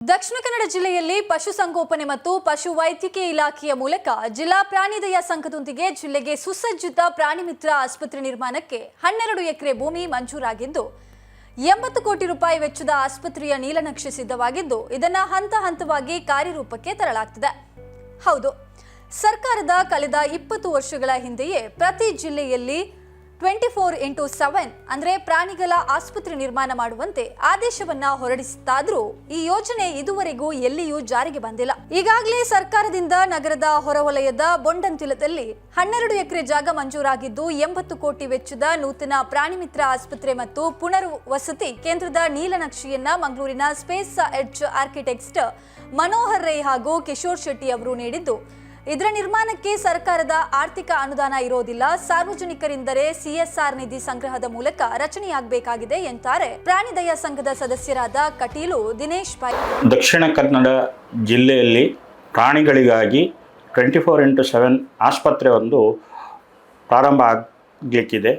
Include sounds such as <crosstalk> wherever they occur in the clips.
ದಕ್ಷಿಣ ಕನ್ನಡ ಜಿಲ್ಲೆಯಲ್ಲಿ ಪಶುಸಂಗೋಪನೆ ಮತ್ತು ಪಶು ವೈದ್ಯಕೀಯ ಇಲಾಖೆಯ ಮೂಲಕ ಜಿಲ್ಲಾ ಪ್ರಾಣಿದಯ ಸಂಘದೊಂದಿಗೆ ಜಿಲ್ಲೆಗೆ ಸುಸಜ್ಜಿತ ಪ್ರಾಣಿ ಮಿತ್ರ ಆಸ್ಪತ್ರೆ ನಿರ್ಮಾಣಕ್ಕೆ ಹನ್ನೆರಡು ಎಕರೆ ಭೂಮಿ ಮಂಜೂರಾಗಿದ್ದು, ಎಂಬತ್ತು ಕೋಟಿ ರೂಪಾಯಿ ವೆಚ್ಚದ ಆಸ್ಪತ್ರೆಯ ನೀಲನಕ್ಷೆ ಸಿದ್ಧವಾಗಿದ್ದು, ಇದನ್ನ ಹಂತ ಹಂತವಾಗಿ ಕಾರ್ಯರೂಪಕ್ಕೆ ತರಲಾಗ್ತಿದೆ. ಹೌದು, ಸರ್ಕಾರದ ಕಳೆದ ಇಪ್ಪತ್ತು ವರ್ಷಗಳ ಹಿಂದೆಯೇ ಪ್ರತಿ ಜಿಲ್ಲೆಯಲ್ಲಿ ಟ್ವೆಂಟಿ ಫೋರ್ ಇಂಟು ಸೆವೆನ್ ಅಂದರೆ ಪ್ರಾಣಿಗಳ ಆಸ್ಪತ್ರೆ ನಿರ್ಮಾಣ ಮಾಡುವಂತೆ ಆದೇಶವನ್ನ ಹೊರಡಿಸುತ್ತಾದರೂ ಈ ಯೋಜನೆ ಇದುವರೆಗೂ ಎಲ್ಲಿಯೂ ಜಾರಿಗೆ ಬಂದಿಲ್ಲ. ಈಗಾಗಲೇ ಸರ್ಕಾರದಿಂದ ನಗರದ ಹೊರವಲಯದ ಬೊಂಡಂತಿಲದಲ್ಲಿ ಹನ್ನೆರಡು ಎಕರೆ ಜಾಗ ಮಂಜೂರಾಗಿದ್ದು ಎಂಬತ್ತು ಕೋಟಿ ವೆಚ್ಚದ ನೂತನ ಪ್ರಾಣಿ ಮಿತ್ರ ಆಸ್ಪತ್ರೆ ಮತ್ತು ಪುನರ್ ವಸತಿ ಕೇಂದ್ರದ ನೀಲನಕ್ಷೆಯನ್ನ ಮಂಗಳೂರಿನ space edge architects Manohar Rai ಹಾಗೂ ಕಿಶೋರ್ ಶೆಟ್ಟಿ ಅವರು ನೀಡಿದ್ದು. ಇದರ ನಿರ್ಮಾಣಕ್ಕೆ ಸರ್ಕಾರದ ಆರ್ಥಿಕ ಅನುದಾನ ಇರೋದಿಲ್ಲ. ಸಾರ್ವಜನಿಕರಿಂದಲೇ ಸಿಎಸ್ಆರ್ ನಿಧಿ ಸಂಗ್ರಹದ ಮೂಲಕ ರಚನೆಯಾಗಬೇಕಾಗಿದೆ ಎಂತಾರೆ ಪ್ರಾಣಿದಯ ಸಂಘದ ಸದಸ್ಯರಾದ ಕಟೀಲು ದಿನೇಶ್ ಪಾಯ್ ದಕ್ಷಿಣ ಕನ್ನಡ ಜಿಲ್ಲೆಯಲ್ಲಿ ಪ್ರಾಣಿಗಳಿಗಾಗಿ ಟ್ವೆಂಟಿ ಫೋರ್ ಇಂಟು ಸೆವೆನ್ ಆಸ್ಪತ್ರೆ ಒಂದು ಪ್ರಾರಂಭ ಆಗಲಿಕ್ಕಿದೆ.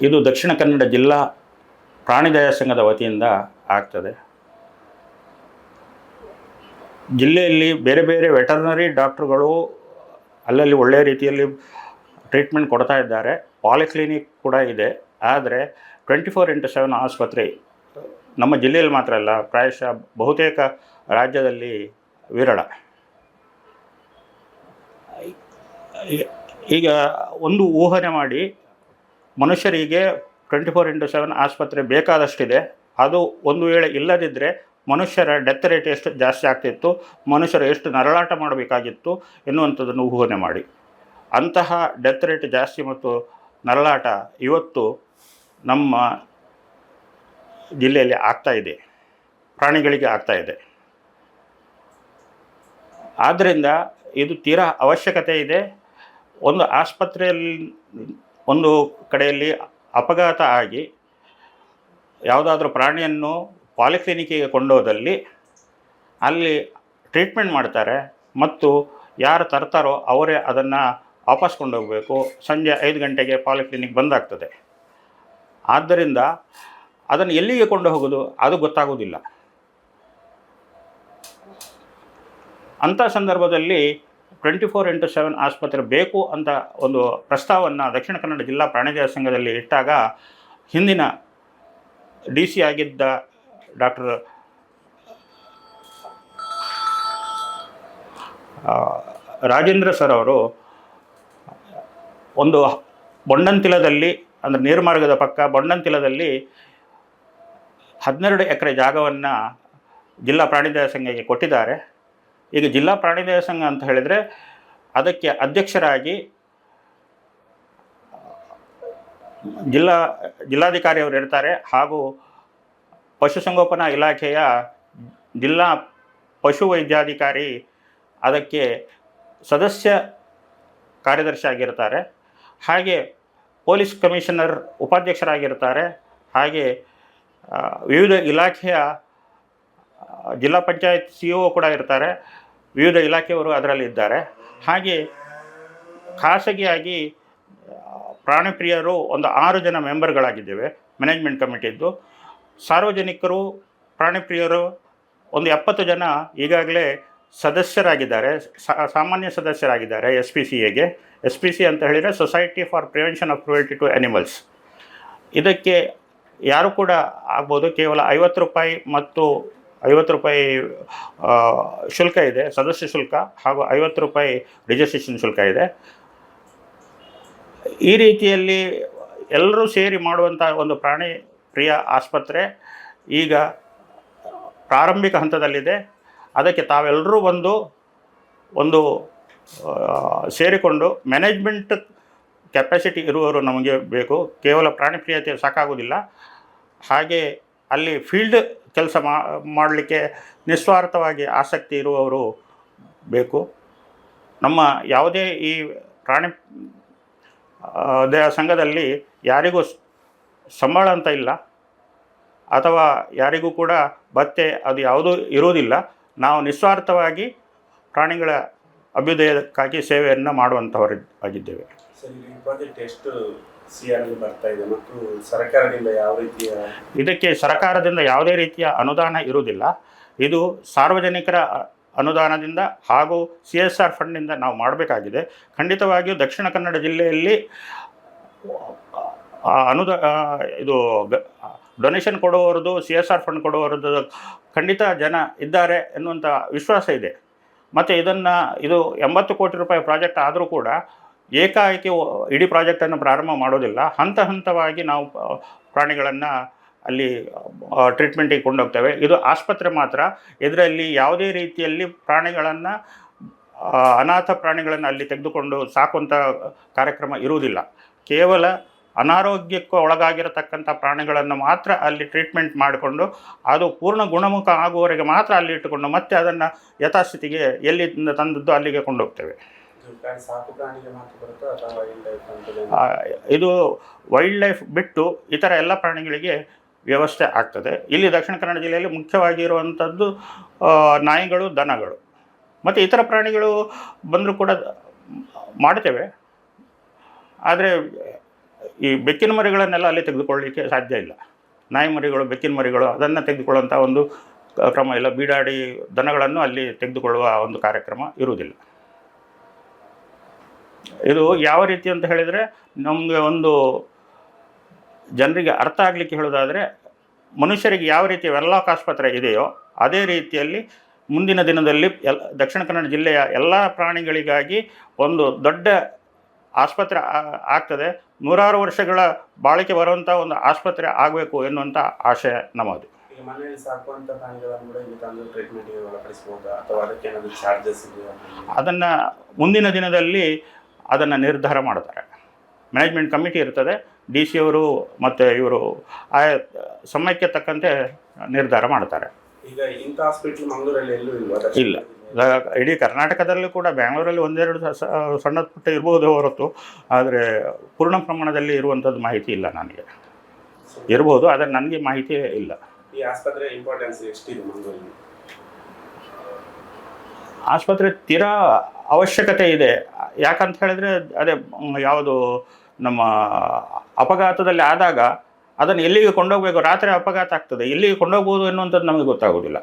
ಇದು ದಕ್ಷಿಣ ಕನ್ನಡ ಜಿಲ್ಲಾ ಪ್ರಾಣಿದಯ ಸಂಘದ ವತಿಯಿಂದ ಆಗ್ತದೆ. ಜಿಲ್ಲೆಯಲ್ಲಿ ಬೇರೆ ಬೇರೆ ವೆಟರ್ನರಿ ಡಾಕ್ಟ್ರುಗಳು ಅಲ್ಲಲ್ಲಿ ಒಳ್ಳೆಯ ರೀತಿಯಲ್ಲಿ ಟ್ರೀಟ್ಮೆಂಟ್ ಕೊಡ್ತಾ ಇದ್ದಾರೆ. ಪಾಲಿಕ್ಲಿನಿಕ್ ಕೂಡ ಇದೆ. ಆದರೆ ಟ್ವೆಂಟಿ ಫೋರ್ ಇಂಟು ಸೆವೆನ್ ಆಸ್ಪತ್ರೆ ನಮ್ಮ ಜಿಲ್ಲೆಯಲ್ಲಿ ಮಾತ್ರ ಅಲ್ಲ, ಪ್ರಾಯಶಃ ಬಹುತೇಕ ರಾಜ್ಯದಲ್ಲಿ ವಿರಳ. ಈಗ ಒಂದು ಊಹನೆ ಮಾಡಿ, ಮನುಷ್ಯರಿಗೆ ಟ್ವೆಂಟಿ ಫೋರ್ ಇಂಟು ಸೆವೆನ್ ಆಸ್ಪತ್ರೆ ಬೇಕಾದಷ್ಟಿದೆ. ಅದು ಒಂದು ವೇಳೆ ಇಲ್ಲದಿದ್ದರೆ ಮನುಷ್ಯರ ಡೆತ್ ರೇಟ್ ಎಷ್ಟು ಜಾಸ್ತಿ ಆಗ್ತಿತ್ತು, ಮನುಷ್ಯರು ಎಷ್ಟು ನರಳಾಟ ಮಾಡಬೇಕಾಗಿತ್ತು ಎನ್ನುವಂಥದ್ದನ್ನು ಊಹನೆ ಮಾಡಿ. ಅಂತಹ ಡೆತ್ ರೇಟ್ ಜಾಸ್ತಿ ಮತ್ತು ನರಳಾಟ ಇವತ್ತು ನಮ್ಮ ಜಿಲ್ಲೆಯಲ್ಲಿ ಆಗ್ತಾ ಇದೆ, ಪ್ರಾಣಿಗಳಿಗೆ ಆಗ್ತಾ ಇದೆ. ಆದ್ದರಿಂದ ಇದು ತೀರಾ ಅವಶ್ಯಕತೆ ಇದೆ. ಒಂದು ಆಸ್ಪತ್ರೆಯಲ್ಲಿ, ಒಂದು ಕಡೆಯಲ್ಲಿ ಅಪಘಾತ ಆಗಿ ಯಾವುದಾದ್ರೂ ಪ್ರಾಣಿಯನ್ನು ಪಾಲಿಕ್ಲಿನಿಕ್ಕಿಗೆ ಕೊಂಡೋದಲ್ಲಿ ಅಲ್ಲಿ ಟ್ರೀಟ್ಮೆಂಟ್ ಮಾಡ್ತಾರೆ ಮತ್ತು ಯಾರು ತರ್ತಾರೋ ಅವರೇ ಅದನ್ನು ವಾಪಸ್ ಕೊಂಡೋಗಬೇಕು. ಸಂಜೆ ಐದು ಗಂಟೆಗೆ ಪಾಲಿಕ್ಲಿನಿಕ್ ಬಂದಾಗ್ತದೆ. ಆದ್ದರಿಂದ ಅದನ್ನು ಎಲ್ಲಿಗೆ ಕೊಂಡು ಹೋಗೋದು ಅದು ಗೊತ್ತಾಗೋದಿಲ್ಲ. ಅಂಥ ಸಂದರ್ಭದಲ್ಲಿ ಟ್ವೆಂಟಿ ಫೋರ್ ಇಂಟು ಸೆವೆನ್ ಆಸ್ಪತ್ರೆ ಬೇಕು ಅಂತ ಒಂದು ಪ್ರಸ್ತಾವವನ್ನು ದಕ್ಷಿಣ ಕನ್ನಡ ಜಿಲ್ಲಾ ಪ್ರಾಣಿದಯ ಸಂಘದಲ್ಲಿ ಇಟ್ಟಾಗ ಹಿಂದಿನ ಡಿ ಸಿ ಆಗಿದ್ದ ಡಾಕ್ಟರ್ ರಾಜೇಂದ್ರ ಸರ್ ಅವರು ಒಂದು ಬೊಂಡಂತಿಲದಲ್ಲಿ, ಅಂದರೆ ನೀರ್ಮಾರ್ಗದ ಪಕ್ಕ ಬೊಂಡಂತಿಲದಲ್ಲಿ ಹದಿನೆರಡು ಎಕರೆ ಜಾಗವನ್ನು ಜಿಲ್ಲಾ ಪ್ರಾಣಿದಯ ಸಂಘಕ್ಕೆ ಕೊಟ್ಟಿದ್ದಾರೆ. ಈಗ ಜಿಲ್ಲಾ ಪ್ರಾಣಿದಯ ಸಂಘ ಅಂತ ಹೇಳಿದರೆ ಅದಕ್ಕೆ ಅಧ್ಯಕ್ಷರಾಗಿ ಜಿಲ್ಲಾ ಜಿಲ್ಲಾಧಿಕಾರಿಯವರು ಇರ್ತಾರೆ ಹಾಗೂ ಪಶುಸಂಗೋಪನಾ ಇಲಾಖೆಯ ಜಿಲ್ಲಾ ಪಶು ವೈದ್ಯಾಧಿಕಾರಿ ಅದಕ್ಕೆ ಸದಸ್ಯ ಕಾರ್ಯದರ್ಶಿ ಆಗಿರ್ತಾರೆ ಹಾಗೆ ಪೊಲೀಸ್ ಕಮಿಷನರ್ ಉಪಾಧ್ಯಕ್ಷರಾಗಿರ್ತಾರೆ ಹಾಗೆ ವಿವಿಧ ಇಲಾಖೆಯ ಜಿಲ್ಲಾ ಪಂಚಾಯತ್ ಸಿ ಒ ಕೂಡ ಇರ್ತಾರೆ. ವಿವಿಧ ಇಲಾಖೆಯವರು ಅದರಲ್ಲಿ ಇದ್ದಾರೆ. ಹಾಗೆ ಖಾಸಗಿಯಾಗಿ ಪ್ರಾಣಪ್ರಿಯರು ಪ್ರಾಣಿ ಪ್ರಿಯರು ಒಂದು ಆರು ಜನ ಮೆಂಬರ್ಗಳಾಗಿದ್ದೇವೆ. ಮ್ಯಾನೇಜ್ಮೆಂಟ್ ಕಮಿಟಿದ್ದು. ಸಾರ್ವಜನಿಕರು ಪ್ರಾಣಿ ಪ್ರಿಯರು ಒಂದು ಎಪ್ಪತ್ತು ಜನ ಈಗಾಗಲೇ ಸದಸ್ಯರಾಗಿದ್ದಾರೆ. ಸಾಮಾನ್ಯ ಸದಸ್ಯರಾಗಿದ್ದಾರೆ ಎಸ್ ಪಿ ಸಿ ಎಗೆ. ಎಸ್ ಪಿ ಸಿ ಅಂತ ಹೇಳಿದರೆ society for prevention of cruelty to animals ಇದಕ್ಕೆ ಯಾರು ಕೂಡ ಆಗ್ಬೋದು. ಕೇವಲ ಐವತ್ತು ರೂಪಾಯಿ ಮತ್ತು ಐವತ್ತು ರೂಪಾಯಿ ಶುಲ್ಕ ಇದೆ. ಸದಸ್ಯ ಶುಲ್ಕ ಹಾಗೂ ಐವತ್ತು ರೂಪಾಯಿ ರಿಜಿಸ್ಟ್ರೇಷನ್ ಶುಲ್ಕ ಇದೆ. ಈ ರೀತಿಯಲ್ಲಿ ಎಲ್ಲರೂ ಸೇರಿ ಮಾಡುವಂಥ ಒಂದು ಪ್ರಾಣಿ ಪ್ರಿಯ ಆಸ್ಪತ್ರೆ ಈಗ ಪ್ರಾರಂಭಿಕ ಹಂತದಲ್ಲಿದೆ. ಅದಕ್ಕೆ ತಾವೆಲ್ಲರೂ ಒಂದು ಆ, ಸೇರಿಕೊಂಡು ಮ್ಯಾನೇಜ್ಮೆಂಟ್ ಕೆಪಾಸಿಟಿ ಇರುವವರು ನಮಗೆ ಬೇಕು. ಕೇವಲ ಪ್ರಾಣಿ ಪ್ರಿಯತೆ ಸಾಕಾಗೋದಿಲ್ಲ ಹಾಗೆ ಅಲ್ಲಿ ಫೀಲ್ಡ್ ಕೆಲಸ ಮಾಡಲಿಕ್ಕೆ ನಿಸ್ವಾರ್ಥವಾಗಿ ಆಸಕ್ತಿ ಇರುವವರು ಬೇಕು. ನಮ್ಮ ಯಾವುದೇ ಈ ಪ್ರಾಣಿ ಸಂಘದಲ್ಲಿ ಯಾರಿಗೂ ಸಂಬಳ ಅಂತ ಇಲ್ಲ. ಅಥವಾ ಯಾರಿಗೂ ಕೂಡ ಭತ್ತೆ ಅದು ಯಾವುದೂ ಇರುವುದಿಲ್ಲ. ನಾವು ನಿಸ್ವಾರ್ಥವಾಗಿ ಪ್ರಾಣಿಗಳ ಅಭ್ಯುದಯಕ್ಕಾಗಿ ಸೇವೆಯನ್ನು ಮಾಡುವಂಥವರು ಆಗಿದ್ದೇವೆ ಇದಕ್ಕೆ ಸರ್ಕಾರದಿಂದ ಯಾವುದೇ ರೀತಿಯ ಅನುದಾನ ಇರುವುದಿಲ್ಲ. ಇದು ಸಾರ್ವಜನಿಕರ ಅನುದಾನದಿಂದ ಹಾಗೂ ಸಿ ಎಸ್ ಆರ್ ಫಂಡ್ನಿಂದ ನಾವು ಮಾಡಬೇಕಾಗಿದೆ. ಖಂಡಿತವಾಗಿಯೂ ದಕ್ಷಿಣ ಕನ್ನಡ ಜಿಲ್ಲೆಯಲ್ಲಿ ಅನುದ ಇದು ಡೊನೇಷನ್ ಕೊಡುವವರದು ಸಿ ಎಸ್ ಆರ್ ಫಂಡ್ ಕೊಡುವವರದ್ದು ಖಂಡಿತ ಜನ ಇದ್ದಾರೆ ಎನ್ನುವಂಥ ವಿಶ್ವಾಸ ಇದೆ. ಮತ್ತು ಇದನ್ನು, ಇದು ಎಂಬತ್ತು ಕೋಟಿ ರೂಪಾಯಿ ಪ್ರಾಜೆಕ್ಟ್ ಆದರೂ ಕೂಡ ಏಕಾಏಕಿ ಇಡೀ ಪ್ರಾಜೆಕ್ಟನ್ನು ಪ್ರಾರಂಭ ಮಾಡೋದಿಲ್ಲ. ಹಂತ ಹಂತವಾಗಿ ನಾವು ಪ್ರಾಣಿಗಳನ್ನು ಅಲ್ಲಿ ಟ್ರೀಟ್ಮೆಂಟಿಗೆ ಕೊಂಡೋಗ್ತೇವೆ. ಇದು ಆಸ್ಪತ್ರೆ ಮಾತ್ರ, ಇದರಲ್ಲಿ ಯಾವುದೇ ರೀತಿಯಲ್ಲಿ ಪ್ರಾಣಿಗಳನ್ನು ಅನಾಥ ಪ್ರಾಣಿಗಳನ್ನು ಅಲ್ಲಿ ತೆಗೆದುಕೊಂಡು ಸಾಕುವಂಥ ಕಾರ್ಯಕ್ರಮ ಇರುವುದಿಲ್ಲ. ಕೇವಲ ಅನಾರೋಗ್ಯಕ್ಕೆ ಒಳಗಾಗಿರತಕ್ಕಂಥ ಪ್ರಾಣಿಗಳನ್ನು ಮಾತ್ರ ಅಲ್ಲಿ ಟ್ರೀಟ್ಮೆಂಟ್ ಮಾಡಿಕೊಂಡು ಅದು ಪೂರ್ಣ ಗುಣಮುಖ ಆಗುವವರೆಗೆ ಮಾತ್ರ ಅಲ್ಲಿ ಇಟ್ಟುಕೊಂಡು ಮತ್ತೆ ಅದನ್ನು ಯಥಾಸ್ಥಿತಿಗೆ ಎಲ್ಲಿ ತಂದದ್ದು ಅಲ್ಲಿಗೆ ಕೊಂಡೋಗ್ತೇವೆ. ಇದು ವೈಲ್ಡ್ ಲೈಫ್ ಅಂತ ಆ, ಇದು ವೈಲ್ಡ್ ಲೈಫ್ ಬಿಟ್ಟು ಇತರ ಎಲ್ಲ ಪ್ರಾಣಿಗಳಿಗೆ ವ್ಯವಸ್ಥೆ ಆಗ್ತದೆ. ಇಲ್ಲಿ ದಕ್ಷಿಣ ಕನ್ನಡ ಜಿಲ್ಲೆಯಲ್ಲಿ ಮುಖ್ಯವಾಗಿ ಇರುವಂಥದ್ದು ನಾಯಿಗಳು ದನಗಳು. ಮತ್ತು ಇತರ ಪ್ರಾಣಿಗಳು ಬಂದರೂ ಕೂಡ ಮಾಡ್ತೇವೆ. ಆದರೆ ಈ ಬೆಕ್ಕಿನ ಮರಿಗಳನ್ನೆಲ್ಲ ಅಲ್ಲಿ ತೆಗೆದುಕೊಳ್ಳಲಿಕ್ಕೆ ಸಾಧ್ಯ ಇಲ್ಲ. ನಾಯಿ ಮರಿಗಳು, ಬೆಕ್ಕಿನ ಮರಿಗಳು ಅದನ್ನು ತೆಗೆದುಕೊಳ್ಳುವಂಥ ಒಂದು ಕ್ರಮ ಇಲ್ಲ. ಬೀಡಾಡಿ ದನಗಳನ್ನು ಅಲ್ಲಿ ತೆಗೆದುಕೊಳ್ಳುವ ಒಂದು ಕಾರ್ಯಕ್ರಮ ಇರುವುದಿಲ್ಲ. ಇದು ಯಾವ ರೀತಿ ಅಂತ ಹೇಳಿದರೆ ನಮಗೆ ಒಂದು ಜನರಿಗೆ ಅರ್ಥ ಆಗಲಿಕ್ಕೆ ಹೇಳೋದಾದರೆ ಮನುಷ್ಯರಿಗೆ ಯಾವ ರೀತಿ ವೆಲ್ಲಾಕ್ ಆಸ್ಪತ್ರೆ ಇದೆಯೋ ಅದೇ ರೀತಿಯಲ್ಲಿ ಮುಂದಿನ ದಿನದಲ್ಲಿ ಎಲ್ ದಕ್ಷಿಣ ಕನ್ನಡ ಜಿಲ್ಲೆಯ ಎಲ್ಲ ಪ್ರಾಣಿಗಳಿಗಾಗಿ ಒಂದು ದೊಡ್ಡ ಆಸ್ಪತ್ರೆ ಆಗ್ತದೆ. ನೂರಾರು ವರ್ಷಗಳ ಬಾಳಿಕೆ ಬರುವಂಥ ಒಂದು ಆಸ್ಪತ್ರೆ ಆಗಬೇಕು ಎನ್ನುವಂಥ ಆಶಯ ನಮ್ಮದು. ಅದನ್ನು ಮುಂದಿನ ದಿನದಲ್ಲಿ ಅದನ್ನು ನಿರ್ಧಾರ ಮಾಡ್ತಾರೆ. ಮ್ಯಾನೇಜ್ಮೆಂಟ್ ಕಮಿಟಿ ಇರ್ತದೆ. ಡಿ ಸಿ ಅವರು ಮತ್ತು ಇವರು ಆ ಸಮಯಕ್ಕೆ ತಕ್ಕಂತೆ ನಿರ್ಧಾರ ಮಾಡ್ತಾರೆ. ಈಗ ಇಂಥ ಹಾಸ್ಪಿಟ್ಲ್ ಮಂಗಳೂರಲ್ಲಿ ಎಲ್ಲೂ ಇಲ್ವಾ? ಇಲ್ಲ. ಇಡೀ ಕರ್ನಾಟಕದಲ್ಲೂ ಕೂಡ ಬೆಂಗಳೂರಲ್ಲಿ ಒಂದೆರಡು ಸಣ್ಣ ಪುಟ್ಟ ಇರಬಹುದು ಹೊರತು ಆದರೆ ಪೂರ್ಣ ಪ್ರಮಾಣದಲ್ಲಿ ಇರುವಂಥದ್ದು ಮಾಹಿತಿ ಇಲ್ಲ ನನಗೆ. ಇರಬಹುದು ಆದರೆ ನನಗೆ ಮಾಹಿತಿ ಇಲ್ಲ. ಈ ಆಸ್ಪತ್ರೆ ಇಂಪಾರ್ಟೆನ್ಸ್ ಎಷ್ಟಿದೆ ಮಂಗಳೂರಿನ ಆಸ್ಪತ್ರೆ ತೀರಾ ಅವಶ್ಯಕತೆ ಇದೆ. ಯಾಕಂತ ಹೇಳಿದ್ರೆ ಅದೇ ಯಾವುದು ನಮ್ಮ ಅಪಘಾತದಲ್ಲಿ ಆದಾಗ ಅದನ್ನು ಎಲ್ಲಿಗೆ ಕೊಂಡೋಗಬೇಕು? ರಾತ್ರಿ ಅಪಘಾತ ಆಗ್ತದೆ. ಎಲ್ಲಿಗೆ ಕೊಂಡೋಗ್ಬೋದು ಎನ್ನುವಂಥದ್ದು ನಮಗೆ ಗೊತ್ತಾಗೋದಿಲ್ಲ.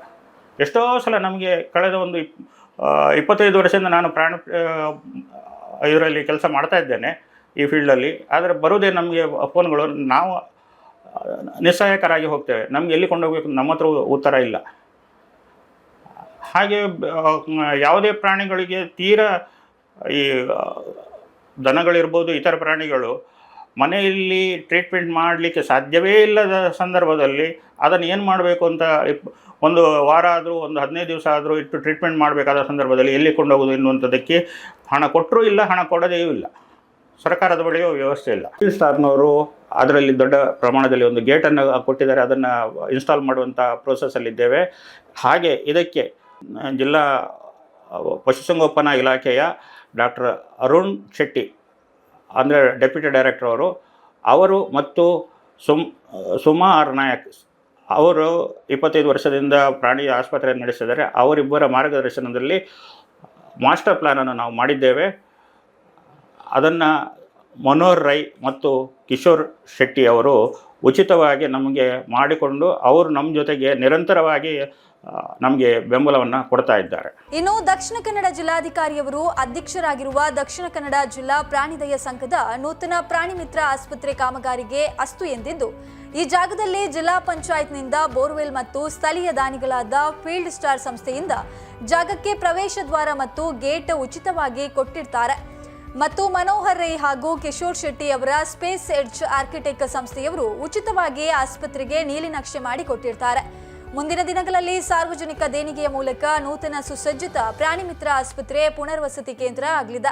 ಎಷ್ಟೋ ಸಲ ನಮಗೆ ಕಳೆದ ಒಂದು ಇಪ್ಪತ್ತೈದು ವರ್ಷದಿಂದ ನಾನು ಪ್ರಾಣ ಇದರಲ್ಲಿ ಕೆಲಸ ಮಾಡ್ತಾ ಇದ್ದೇನೆ ಈ ಫೀಲ್ಡಲ್ಲಿ. ಆದರೆ ಬರೋದೇ ನಮಗೆ ಫೋನ್ಗಳು, ನಾವು ನಿಸ್ಸಹಾಯಕರಾಗಿ ಹೋಗ್ತೇವೆ. ನಮ್ಗೆ ಎಲ್ಲಿ ಕೊಂಡೋಗ್ಬೇಕು ನಮ್ಮ ಹತ್ರ ಉತ್ತರ ಇಲ್ಲ. ಹಾಗೆ ಯಾವುದೇ ಪ್ರಾಣಿಗಳಿಗೆ ತೀರ ಈ ದನಗಳಿರ್ಬೋದು, ಇತರ ಪ್ರಾಣಿಗಳು ಮನೆಯಲ್ಲಿ ಟ್ರೀಟ್ಮೆಂಟ್ ಮಾಡಲಿಕ್ಕೆ ಸಾಧ್ಯವೇ ಇಲ್ಲದ ಸಂದರ್ಭದಲ್ಲಿ ಅದನ್ನು ಏನು ಮಾಡಬೇಕು ಅಂತ ಒಂದು ವಾರ ಆದರೂ, ಒಂದು ಹದಿನೈದು ದಿವಸ ಆದರೂ ಇಟ್ಟು ಟ್ರೀಟ್ಮೆಂಟ್ ಮಾಡಬೇಕಾದ ಸಂದರ್ಭದಲ್ಲಿ ಎಲ್ಲಿ ಕೊಂಡೋಗೋದು ಎನ್ನುವಂಥದ್ದಕ್ಕೆ ಹಣ ಕೊಟ್ಟರೂ ಇಲ್ಲ, ಹಣ ಕೊಡೋದೇ ಇಲ್ಲ. ಸರ್ಕಾರದ ಬಳಿಯೂ ವ್ಯವಸ್ಥೆ ಇಲ್ಲ. ಸ್ಟಾರ್ನವರು ಅದರಲ್ಲಿ ದೊಡ್ಡ ಪ್ರಮಾಣದಲ್ಲಿ ಒಂದು ಗೇಟನ್ನು ಕೊಟ್ಟಿದ್ದಾರೆ, ಅದನ್ನು ಇನ್ಸ್ಟಾಲ್ ಮಾಡುವಂಥ ಪ್ರೋಸೆಸ್ಸಲ್ಲಿದ್ದೇವೆ ಹಾಗೆ ಇದಕ್ಕೆ, ಜಿಲ್ಲಾ ಪಶುಸಂಗೋಪನಾ ಇಲಾಖೆಯ ಡಾಕ್ಟರ್ ಅರುಣ್ ಶೆಟ್ಟಿ ಅಂದರೆ ಡೆಪ್ಯೂಟಿ ಡೈರೆಕ್ಟರ್ ಅವರು ಅವರು ಮತ್ತು ಸುಮ್, ಸುಮಾ ಆರ್ ನಾಯಕ್, ಅವರು ಇಪ್ಪತ್ತೈದು ವರ್ಷದಿಂದ ಪ್ರಾಣಿ ಆಸ್ಪತ್ರೆಯನ್ನು ನಡೆಸಿದ್ದಾರೆ. ಅವರಿಬ್ಬರ ಮಾರ್ಗದರ್ಶನದಲ್ಲಿ ಮಾಸ್ಟರ್ ಪ್ಲ್ಯಾನನ್ನು ನಾವು ಮಾಡಿದ್ದೇವೆ. ಅದನ್ನು ಮನೋಹರ್ ರೈ ಮತ್ತು ಕಿಶೋರ್ ಶೆಟ್ಟಿ ಅವರು ಉಚಿತವಾಗಿ ನಮಗೆ ಮಾಡಿಕೊಂಡು, ಅವರು ನಮ್ಮ ಜೊತೆಗೆ ನಿರಂತರವಾಗಿ ನಮಗೆ ಬೆಂಬಲವನ್ನು ಕೊಡ್ತಾ ಇದ್ದಾರೆ. ಇನ್ನು ದಕ್ಷಿಣ ಕನ್ನಡ ಜಿಲ್ಲಾಧಿಕಾರಿಯವರು ಅಧ್ಯಕ್ಷರಾಗಿರುವ ದಕ್ಷಿಣ ಕನ್ನಡ ಜಿಲ್ಲಾ ಪ್ರಾಣಿದಯ ಸಂಘದ ನೂತನ ಪ್ರಾಣಿ ಮಿತ್ರ ಆಸ್ಪತ್ರೆ ಕಾಮಗಾರಿಗೆ ಅಸ್ತು ಎಂದಿದ್ದು, ಈ ಜಾಗದಲ್ಲಿ ಜಿಲ್ಲಾ ಪಂಚಾಯತ್ನಿಂದ ಬೋರ್ವೆಲ್ ಮತ್ತು ಸ್ಥಳೀಯ ದಾನಿಗಳಾದ ಫೀಲ್ಡ್ ಸ್ಟಾರ್ ಸಂಸ್ಥೆಯಿಂದ ಜಾಗಕ್ಕೆ ಪ್ರವೇಶ ದ್ವಾರ ಮತ್ತು ಗೇಟ್ ಉಚಿತವಾಗಿ ಕೊಟ್ಟಿರ್ತಾರೆ. ಮತ್ತು ಮನೋಹರ್ ರೈ ಹಾಗೂ ಕಿಶೋರ್ ಶೆಟ್ಟಿ ಅವರ ಸ್ಪೇಸ್ ಎಡ್ಜ್ ಆರ್ಕಿಟೆಕ್ಟ್ ಸಂಸ್ಥೆಯವರು ಉಚಿತವಾಗಿ ಆಸ್ಪತ್ರೆಗೆ ನೀಲಿನಕ್ಷೆ ಮಾಡಿ ಕೊಟ್ಟಿರ್ತಾರೆ. ಮುಂದಿನ ದಿನಗಳಲ್ಲಿ ಸಾರ್ವಜನಿಕ ದೇಣಿಗೆಯ ಮೂಲಕ ನೂತನ ಸುಸಜ್ಜಿತ ಪ್ರಾಣಿ ಮಿತ್ರ ಆಸ್ಪತ್ರೆ ಪುನರ್ವಸತಿ ಕೇಂದ್ರ ಆಗಲಿದೆ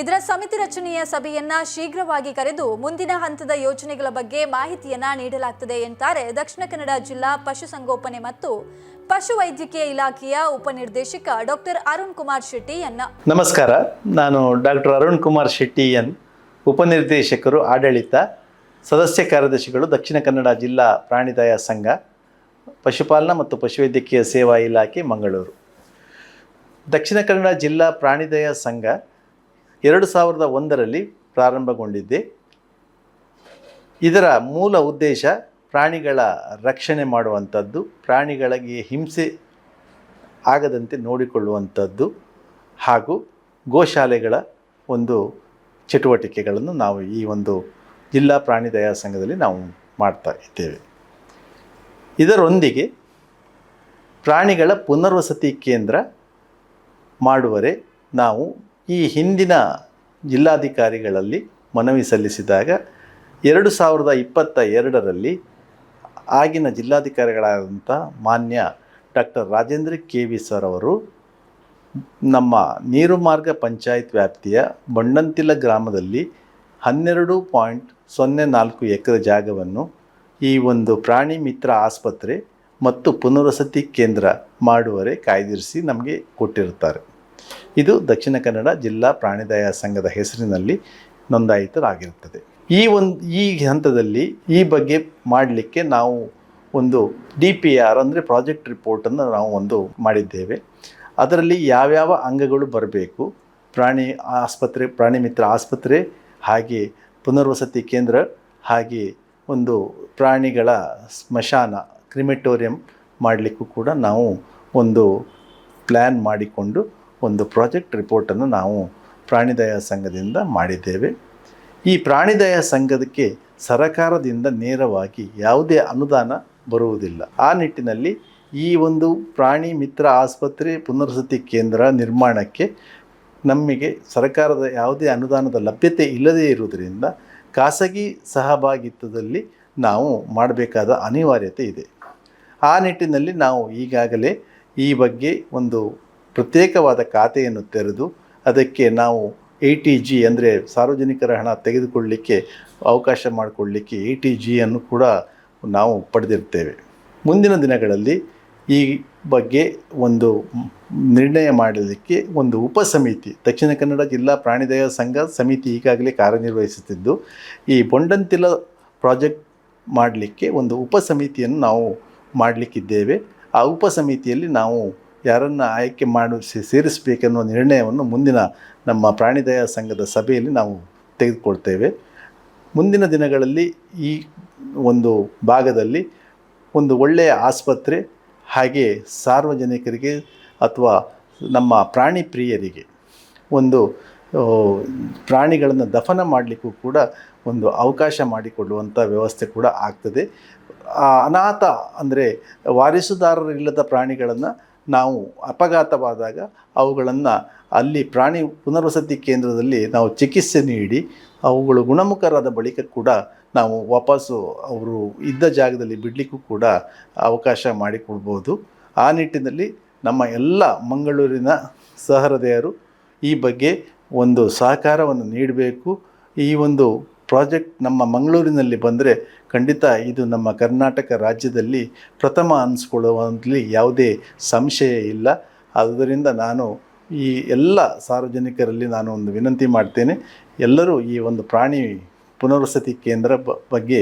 ಇದರ ಸಮಿತಿ ರಚನೆಯ ಸಭೆಯನ್ನ ಶೀಘ್ರವಾಗಿ ಕರೆದು ಮುಂದಿನ ಹಂತದ ಯೋಜನೆಗಳ ಬಗ್ಗೆ ಮಾಹಿತಿಯನ್ನ ನೀಡಲಾಗ್ತದೆ ಎಂತಾರೆ ದಕ್ಷಿಣ ಕನ್ನಡ ಜಿಲ್ಲಾ ಪಶುಸಂಗೋಪನೆ ಮತ್ತು ಪಶುವೈದ್ಯಕೀಯ ಇಲಾಖೆಯ ಉಪನಿರ್ದೇಶಕ ಡಾಕ್ಟರ್ ಅರುಣ್ ಕುಮಾರ್ ಶೆಟ್ಟಿ ಅನ್ನ. ನಮಸ್ಕಾರ, ನಾನು ಡಾಕ್ಟರ್ ಅರುಣ್ ಕುಮಾರ್ ಶೆಟ್ಟಿ ಎನ್, ಉಪನಿರ್ದೇಶಕರು, ಆಡಳಿತ, ಸದಸ್ಯ ಕಾರ್ಯದರ್ಶಿಗಳು, ದಕ್ಷಿಣ ಕನ್ನಡ ಜಿಲ್ಲಾ ಪ್ರಾಣಿದಯ ಸಂಘ. ಪಶುಪಾಲನಾ ಮತ್ತು ಪಶುವೈದ್ಯಕೀಯ ಸೇವಾ ಇಲಾಖೆ ಮಂಗಳೂರು. ದಕ್ಷಿಣ ಕನ್ನಡ ಜಿಲ್ಲಾ ಪ್ರಾಣಿದಯ ಸಂಘ ಎರಡು ಸಾವಿರದ ಒಂದರಲ್ಲಿ ಪ್ರಾರಂಭಗೊಂಡಿದ್ದೆ. ಇದರ ಮೂಲ ಉದ್ದೇಶ ಪ್ರಾಣಿಗಳ ರಕ್ಷಣೆ ಮಾಡುವಂಥದ್ದು, ಪ್ರಾಣಿಗಳಿಗೆ ಹಿಂಸೆ ಆಗದಂತೆ ನೋಡಿಕೊಳ್ಳುವಂಥದ್ದು ಹಾಗೂ ಗೋಶಾಲೆಗಳ ಒಂದು ಚಟುವಟಿಕೆಗಳನ್ನು ನಾವು ಈ ಒಂದು ಜಿಲ್ಲಾ ಪ್ರಾಣಿದಯಾ ಸಂಘದಲ್ಲಿ ನಾವು ಮಾಡ್ತಾ ಇದ್ದೇವೆ. ಇದರೊಂದಿಗೆ ಪ್ರಾಣಿಗಳ ಪುನರ್ವಸತಿ ಕೇಂದ್ರ ಮಾಡುವರೆ ನಾವು ಈ ಹಿಂದಿನ ಜಿಲ್ಲಾಧಿಕಾರಿಗಳಲ್ಲಿ ಮನವಿ ಸಲ್ಲಿಸಿದಾಗ ಎರಡು ಸಾವಿರದ ಇಪ್ಪತ್ತ ಎರಡರಲ್ಲಿ ಆಗಿನ ಜಿಲ್ಲಾಧಿಕಾರಿಗಳಾದಂಥ ಮಾನ್ಯ doctor Rajendra K V sir ಅವರು ನಮ್ಮ ನೀರು ಮಾರ್ಗ ಪಂಚಾಯತ್ ವ್ಯಾಪ್ತಿಯ ಬಣ್ಣಂತಿಲ ಗ್ರಾಮದಲ್ಲಿ ಹನ್ನೆರಡು ಪಾಯಿಂಟ್ ಸೊನ್ನೆ ನಾಲ್ಕು ಎಕರೆ ಜಾಗವನ್ನು ಈ ಒಂದು ಪ್ರಾಣಿ ಮಿತ್ರ ಆಸ್ಪತ್ರೆ ಮತ್ತು ಪುನರ್ವಸತಿ ಕೇಂದ್ರ ಮಾಡುವರೆ ಕಾಯ್ದಿರಿಸಿ ನಮಗೆ ಕೊಟ್ಟಿರುತ್ತಾರೆ. ಇದು ದಕ್ಷಿಣ ಕನ್ನಡ ಜಿಲ್ಲಾ ಪ್ರಾಣಿದಯ ಸಂಘದ ಹೆಸರಿನಲ್ಲಿ ನೋಂದಾಯಿತರಾಗಿರುತ್ತದೆ. ಈ ಒಂದು, ಈ ಹಂತದಲ್ಲಿ ಈ ಬಗ್ಗೆ ಮಾಡಲಿಕ್ಕೆ ನಾವು ಒಂದು ಡಿ ಪಿ ಆರ್ ಅಂದರೆ ಪ್ರಾಜೆಕ್ಟ್ ರಿಪೋರ್ಟನ್ನು ನಾವು ಒಂದು ಮಾಡಿದ್ದೇವೆ. ಅದರಲ್ಲಿ ಯಾವ್ಯಾವ ಅಂಗಗಳು ಬರಬೇಕು, ಪ್ರಾಣಿ ಆಸ್ಪತ್ರೆ, ಪ್ರಾಣಿ ಮಿತ್ರ ಆಸ್ಪತ್ರೆ, ಹಾಗೆ ಪುನರ್ವಸತಿ ಕೇಂದ್ರ, ಹಾಗೆ ಒಂದು ಪ್ರಾಣಿಗಳ ಸ್ಮಶಾನ, ಕ್ರಿಮೆಟೋರಿಯಂ ಮಾಡಲಿಕ್ಕೂ ಕೂಡ ನಾವು ಒಂದು ಪ್ಲ್ಯಾನ್ ಮಾಡಿಕೊಂಡು ಒಂದು ಪ್ರಾಜೆಕ್ಟ್ ರಿಪೋರ್ಟನ್ನು ನಾವು ಪ್ರಾಣಿದಯ ಸಂಘದಿಂದ ಮಾಡಿದ್ದೇವೆ. ಈ ಪ್ರಾಣಿದಯ ಸಂಘಕ್ಕೆ ಸರಕಾರದಿಂದ ನೇರವಾಗಿ ಯಾವುದೇ ಅನುದಾನ ಬರುವುದಿಲ್ಲ. ಆ ನಿಟ್ಟಿನಲ್ಲಿ ಈ ಒಂದು ಪ್ರಾಣಿ ಮಿತ್ರ ಆಸ್ಪತ್ರೆ ಪುನರ್ವಸತಿ ಕೇಂದ್ರ ನಿರ್ಮಾಣಕ್ಕೆ ನಮಗೆ ಸರ್ಕಾರದ ಯಾವುದೇ ಅನುದಾನದ ಲಭ್ಯತೆ ಇಲ್ಲದೇ ಇರುವುದರಿಂದ ಖಾಸಗಿ ಸಹಭಾಗಿತ್ವದಲ್ಲಿ ನಾವು ಮಾಡಬೇಕಾದ ಅನಿವಾರ್ಯತೆ ಇದೆ. ಆ ನಿಟ್ಟಿನಲ್ಲಿ ನಾವು ಈಗಾಗಲೇ ಈ ಬಗ್ಗೆ ಒಂದು ಪ್ರತ್ಯೇಕವಾದ ಖಾತೆಯನ್ನು ತೆರೆದು ಅದಕ್ಕೆ ನಾವು ಎ ಟಿ ಜಿ ಅಂದರೆ ಸಾರ್ವಜನಿಕರ ಹಣ ತೆಗೆದುಕೊಳ್ಳಲಿಕ್ಕೆ ಅವಕಾಶ ಮಾಡಿಕೊಳ್ಳಲಿಕ್ಕೆ ಎ ಟಿ ಜಿಯನ್ನು ಕೂಡ ನಾವು ಪಡೆದಿರ್ತೇವೆ. ಮುಂದಿನ ದಿನಗಳಲ್ಲಿ ಈ ಬಗ್ಗೆ ಒಂದು ನಿರ್ಣಯ ಮಾಡಲಿಕ್ಕೆ ಒಂದು ಉಪಸಮಿತಿ, ದಕ್ಷಿಣ ಕನ್ನಡ ಜಿಲ್ಲಾ ಪ್ರಾಣಿದಯ ಸಂಘ ಸಮಿತಿ ಈಗಾಗಲೇ ಕಾರ್ಯನಿರ್ವಹಿಸುತ್ತಿದ್ದು, ಈ ಬೊಂಡಂತಿಲ ಪ್ರಾಜೆಕ್ಟ್ ಮಾಡಲಿಕ್ಕೆ ಒಂದು ಉಪಸಮಿತಿಯನ್ನು ನಾವು ಮಾಡಲಿಕ್ಕಿದ್ದೇವೆ. ಆ ಉಪಸಮಿತಿಯಲ್ಲಿ ನಾವು ಯಾರನ್ನು ಆಯ್ಕೆ ಮಾಡಿ ಸೇರಿಸಬೇಕೆನ್ನುವ ನಿರ್ಣಯವನ್ನು ಮುಂದಿನ ನಮ್ಮ ಪ್ರಾಣಿದಯ ಸಂಘದ ಸಭೆಯಲ್ಲಿ ನಾವು ತೆಗೆದುಕೊಳ್ತೇವೆ. ಮುಂದಿನ ದಿನಗಳಲ್ಲಿ ಈ ಒಂದು ಭಾಗದಲ್ಲಿ ಒಂದು ಒಳ್ಳೆಯ ಆಸ್ಪತ್ರೆ, ಹಾಗೆ ಸಾರ್ವಜನಿಕರಿಗೆ ಅಥವಾ ನಮ್ಮ ಪ್ರಾಣಿ ಪ್ರಿಯರಿಗೆ ಒಂದು ಪ್ರಾಣಿಗಳನ್ನು ದಫನ ಮಾಡಲಿಕ್ಕೂ ಕೂಡ ಒಂದು ಅವಕಾಶ ಮಾಡಿಕೊಳ್ಳುವಂಥ ವ್ಯವಸ್ಥೆ ಕೂಡ ಆಗ್ತದೆ. ಅನಾಥ ಅಂದರೆ ವಾರಿಸುದಾರರಿಲ್ಲದ ಪ್ರಾಣಿಗಳನ್ನು ನಾವು ಅಪಘಾತವಾದಾಗ ಅವುಗಳನ್ನು ಅಲ್ಲಿ ಪ್ರಾಣಿ ಪುನರ್ವಸತಿ ಕೇಂದ್ರದಲ್ಲಿ ನಾವು ಚಿಕಿತ್ಸೆ ನೀಡಿ ಅವುಗಳು ಗುಣಮುಖರಾದ ಬಳಿಕ ಕೂಡ ನಾವು ವಾಪಸ್ಸು ಅವರು ಇದ್ದ ಜಾಗದಲ್ಲಿ ಬಿಡಲಿಕ್ಕೂ ಕೂಡ ಅವಕಾಶ ಮಾಡಿಕೊಡ್ಬೋದು. ಆ ನಿಟ್ಟಿನಲ್ಲಿ ನಮ್ಮ ಎಲ್ಲ ಮಂಗಳೂರಿನ ಸಹೃದಯರು ಈ ಬಗ್ಗೆ ಒಂದು ಸಹಕಾರವನ್ನು ನೀಡಬೇಕು. ಈ ಒಂದು ಪ್ರಾಜೆಕ್ಟ್ ನಮ್ಮ ಮಂಗಳೂರಿನಲ್ಲಿ ಬಂದರೆ ಖಂಡಿತ ಇದು ನಮ್ಮ ಕರ್ನಾಟಕ ರಾಜ್ಯದಲ್ಲಿ ಪ್ರಥಮ ಅನಿಸ್ಕೊಳ್ಳುವಲ್ಲಿ ಯಾವುದೇ ಸಂಶಯ ಇಲ್ಲ. ಆದ್ದರಿಂದ ನಾನು ಈ ಎಲ್ಲ ಸಾರ್ವಜನಿಕರಲ್ಲಿ ನಾನು ಒಂದು ವಿನಂತಿ ಮಾಡ್ತೇನೆ, ಎಲ್ಲರೂ ಈ ಒಂದು ಪ್ರಾಣಿ ಪುನರ್ವಸತಿ ಕೇಂದ್ರ ಬಗ್ಗೆ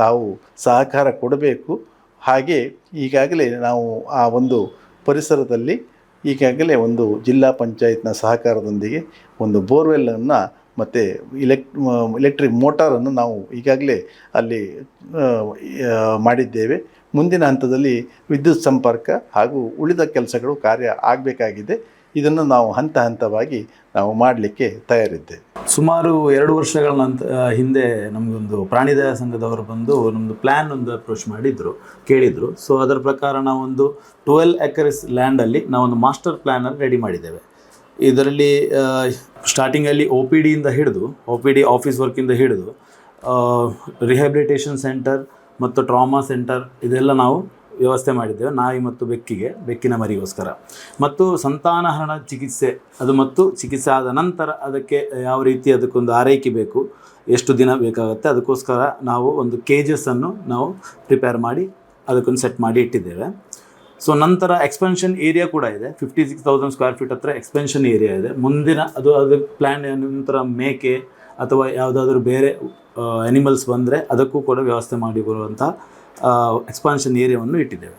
ತಾವು ಸಹಕಾರ ಕೊಡಬೇಕು. ಹಾಗೆ ಈಗಾಗಲೇ ನಾವು ಆ ಒಂದು ಪರಿಸರದಲ್ಲಿ ಈಗಾಗಲೇ ಒಂದು ಜಿಲ್ಲಾ ಪಂಚಾಯತ್ನ ಸಹಕಾರದೊಂದಿಗೆ ಒಂದು ಬೋರ್ವೆಲ್ಲನ್ನು ಮತ್ತು ಇಲೆಕ್ ಇಲೆಕ್ಟ್ರಿಕ್ ಮೋಟಾರನ್ನು ನಾವು ಈಗಾಗಲೇ ಅಲ್ಲಿ ಮಾಡಿದ್ದೇವೆ. ಮುಂದಿನ ಹಂತದಲ್ಲಿ ವಿದ್ಯುತ್ ಸಂಪರ್ಕ ಹಾಗೂ ಉಳಿದ ಕೆಲಸಗಳು ಕಾರ್ಯ ಆಗಬೇಕಾಗಿದೆ. ಇದನ್ನು ನಾವು ಹಂತ ಹಂತವಾಗಿ ನಾವು ಮಾಡಲಿಕ್ಕೆ ತಯಾರಿದ್ದೇವೆ. ಸುಮಾರು ಎರಡು ವರ್ಷಗಳ ನಂತರ ಹಿಂದೆ ನಮಗೊಂದು ಪ್ರಾಣಿದಯ ಸಂಘದವರು ಬಂದು ನಮ್ಮದು ಪ್ಲ್ಯಾನ್ ಒಂದು ಅಪ್ರೋಚ್ ಮಾಡಿದ್ರು, ಕೇಳಿದರು. ಸೊ ಅದರ ಪ್ರಕಾರ ನಾವೊಂದು ಟ್ವೆಲ್ ಎಕರ್ಸ್ ಲ್ಯಾಂಡಲ್ಲಿ ನಾವೊಂದು ಮಾಸ್ಟರ್ ಪ್ಲ್ಯಾನನ್ನು ರೆಡಿ ಮಾಡಿದ್ದೇವೆ. ಇದರಲ್ಲಿ ಸ್ಟಾರ್ಟಿಂಗಲ್ಲಿ ಒ ಪಿ ಡಿಯಿಂದ ಹಿಡಿದು ಒ ಪಿ ಡಿ ಆಫೀಸ್ ವರ್ಕಿಂದ ಹಿಡಿದು ರಿಹ್ಯಾಬಿಲಿಟೇಷನ್ ಸೆಂಟರ್ ಮತ್ತು ಟ್ರಾಮಾ ಸೆಂಟರ್ ಇದೆಲ್ಲ ನಾವು ವ್ಯವಸ್ಥೆ ಮಾಡಿದ್ದೇವೆ, ನಾಯಿ ಮತ್ತು ಬೆಕ್ಕಿಗೆ, ಬೆಕ್ಕಿನ ಮರಿಗೋಸ್ಕರ. ಮತ್ತು ಸಂತಾನಹರಣ ಚಿಕಿತ್ಸೆ, ಅದು ಮತ್ತು ಚಿಕಿತ್ಸೆ ಆದ ನಂತರ ಅದಕ್ಕೆ ಯಾವ ರೀತಿ ಅದಕ್ಕೊಂದು ಆರೈಕೆ ಬೇಕು, ಎಷ್ಟು ದಿನ ಬೇಕಾಗುತ್ತೆ, ಅದಕ್ಕೋಸ್ಕರ ನಾವು ಒಂದು ಕೇಜಸನ್ನು ನಾವು ಪ್ರಿಪೇರ್ ಮಾಡಿ ಅದಕ್ಕೊಂದು ಸೆಟ್ ಮಾಡಿ ಇಟ್ಟಿದ್ದೇವೆ. ಸೊ ನಂತರ ಎಕ್ಸ್ಪೆನ್ಷನ್ ಏರಿಯಾ ಕೂಡ ಇದೆ. Fifty six thousand square feet ಹತ್ರ ಎಕ್ಸ್ಪೆನ್ಷನ್ ಏರಿಯಾ ಇದೆ. ಮುಂದಿನ ಅದು ಅದು ಪ್ಲ್ಯಾನ್ ನಂತರ ಮೇಕೆ ಅಥವಾ ಯಾವುದಾದ್ರೂ ಬೇರೆ ಅನಿಮಲ್ಸ್ ಬಂದರೆ ಅದಕ್ಕೂ ಕೂಡ ವ್ಯವಸ್ಥೆ ಮಾಡಿ ಬರುವಂಥ ಎಕ್ಸ್ಪಾನ್ಷನ್ ಏರಿಯಾವನ್ನು ಇಟ್ಟಿದ್ದೇವೆ.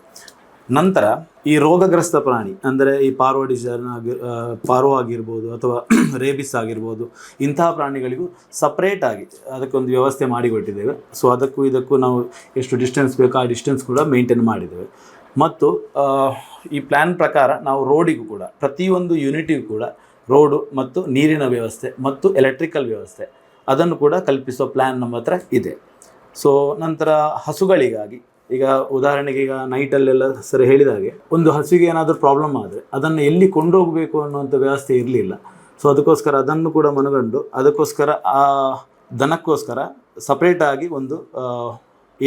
ನಂತರ ಈ ರೋಗಗ್ರಸ್ತ ಪ್ರಾಣಿ ಅಂದರೆ ಈ ಪಾರ್ವಡಿಷನ್ ಆಗಿ ಆ, ಪಾರೋ ಆಗಿರ್ಬೋದು ಅಥವಾ <clears throat> ರೇಬಿಸ್ ಆಗಿರ್ಬೋದು ಇಂತಹ ಪ್ರಾಣಿಗಳಿಗೂ ಸಪ್ರೇಟ್ ಆಗಿ ಅದಕ್ಕೊಂದು ವ್ಯವಸ್ಥೆ ಮಾಡಿಕೊಟ್ಟಿದ್ದೇವೆ ಸೊ ಅದಕ್ಕೂ ಇದಕ್ಕೂ ನಾವು ಎಷ್ಟು ಡಿಸ್ಟೆನ್ಸ್ ಬೇಕೋ ಆ ಡಿಸ್ಟೆನ್ಸ್ ಕೂಡ ಮೇಂಟೈನ್ ಮಾಡಿದ್ದೇವೆ. ಮತ್ತು ಈ ಪ್ಲ್ಯಾನ್ ಪ್ರಕಾರ ನಾವು ರೋಡಿಗೂ ಕೂಡ, ಪ್ರತಿಯೊಂದು ಯೂನಿಟಿಗೂ ಕೂಡ ರೋಡು ಮತ್ತು ನೀರಿನ ವ್ಯವಸ್ಥೆ ಮತ್ತು ಎಲೆಕ್ಟ್ರಿಕಲ್ ವ್ಯವಸ್ಥೆ ಅದನ್ನು ಕೂಡ ಕಲ್ಪಿಸೋ ಪ್ಲ್ಯಾನ್ ನಮ್ಮ ಹತ್ರ ಇದೆ. ಸೊ ನಂತರ ಹಸುಗಳಿಗಾಗಿ, ಈಗ ಉದಾಹರಣೆಗೆ ಈಗ ನೈಟಲ್ಲೆಲ್ಲ ಸರಿ ಹೇಳಿದ ಹಾಗೆ, ಒಂದು ಹಸುಗೆ ಏನಾದರೂ ಪ್ರಾಬ್ಲಮ್ ಆದರೆ ಅದನ್ನು ಎಲ್ಲಿ ಕೊಂಡೋಗಬೇಕು ಅನ್ನುವಂಥ ವ್ಯವಸ್ಥೆ ಇರಲಿಲ್ಲ. ಸೊ ಅದಕ್ಕೋಸ್ಕರ ಅದನ್ನು ಕೂಡ ಮನಗಂಡು ಅದಕ್ಕೋಸ್ಕರ ಆ ದನಕ್ಕೋಸ್ಕರ ಸಪ್ರೇಟಾಗಿ ಒಂದು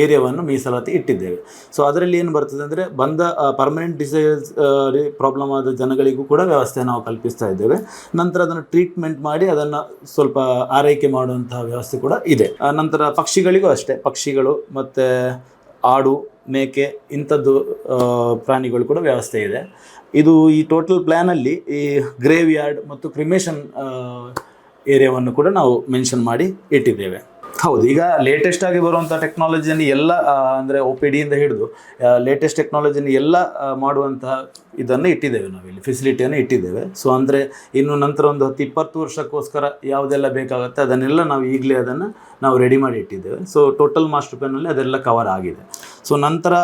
ಏರಿಯಾವನ್ನು ಮೀಸಲಾತಿ ಇಟ್ಟಿದ್ದೇವೆ. ಸೊ ಅದರಲ್ಲಿ ಏನು ಬರ್ತದೆ ಅಂದರೆ ಬಂದ ಪರ್ಮನೆಂಟ್ ಡಿಸೈಸ್ ಪ್ರಾಬ್ಲಮ್ ಆದ ಜನಗಳಿಗೂ ಕೂಡ ವ್ಯವಸ್ಥೆ ನಾವು ಕಲ್ಪಿಸ್ತಾ ಇದ್ದೇವೆ. ನಂತರ ಅದನ್ನು ಟ್ರೀಟ್ಮೆಂಟ್ ಮಾಡಿ ಅದನ್ನು ಸ್ವಲ್ಪ ಆರೈಕೆ ಮಾಡುವಂತಹ ವ್ಯವಸ್ಥೆ ಕೂಡ ಇದೆ. ನಂತರ ಪಕ್ಷಿಗಳಿಗೂ ಅಷ್ಟೇ. ಪಕ್ಷಿಗಳು ಮತ್ತು ಆಡು, ಮೇಕೆ, ಇಂಥದ್ದು ಪ್ರಾಣಿಗಳು ಕೂಡ ವ್ಯವಸ್ಥೆ ಇದೆ. ಇದು ಈ ಟೋಟಲ್ ಪ್ಲ್ಯಾನಲ್ಲಿ ಈ ಗ್ರೇವ್ ಯಾರ್ಡ್ ಮತ್ತು ಕ್ರಿಮೇಷನ್ ಏರಿಯಾವನ್ನು ಕೂಡ ನಾವು ಮೆನ್ಷನ್ ಮಾಡಿ ಇಟ್ಟಿದ್ದೇವೆ. ಹೌದು, ಈಗ ಲೇಟೆಸ್ಟ್ ಆಗಿ ಬರುವಂಥ ಟೆಕ್ನಾಲಜಿಯನ್ನು ಎಲ್ಲ ಅಂದರೆ ಒ ಪಿ ಡಿಯಿಂದ ಹಿಡಿದು ಲೇಟೆಸ್ಟ್ ಟೆಕ್ನಾಲಜಿನ ಎಲ್ಲ ಮಾಡುವಂತಹ ಇದನ್ನು ಇಟ್ಟಿದ್ದೇವೆ ನಾವಿಲ್ಲಿ ಫೆಸಿಲಿಟಿಯನ್ನು ಇಟ್ಟಿದ್ದೇವೆ. ಸೊ ಅಂದರೆ ಇನ್ನು ನಂತರ ಒಂದು ಹತ್ತು ಇಪ್ಪತ್ತು ವರ್ಷಕ್ಕೋಸ್ಕರ ಯಾವುದೆಲ್ಲ ಬೇಕಾಗುತ್ತೆ ಅದನ್ನೆಲ್ಲ ನಾವು ಈಗಲೇ ಅದನ್ನು ನಾವು ರೆಡಿ ಮಾಡಿ ಇಟ್ಟಿದ್ದೇವೆ. ಸೊ ಟೋಟಲ್ ಮಾಸ್ಟರ್ ಪ್ಲಾನಲ್ಲಿ ಅದೆಲ್ಲ ಕವರ್ ಆಗಿದೆ. ಸೊ ನಂತರ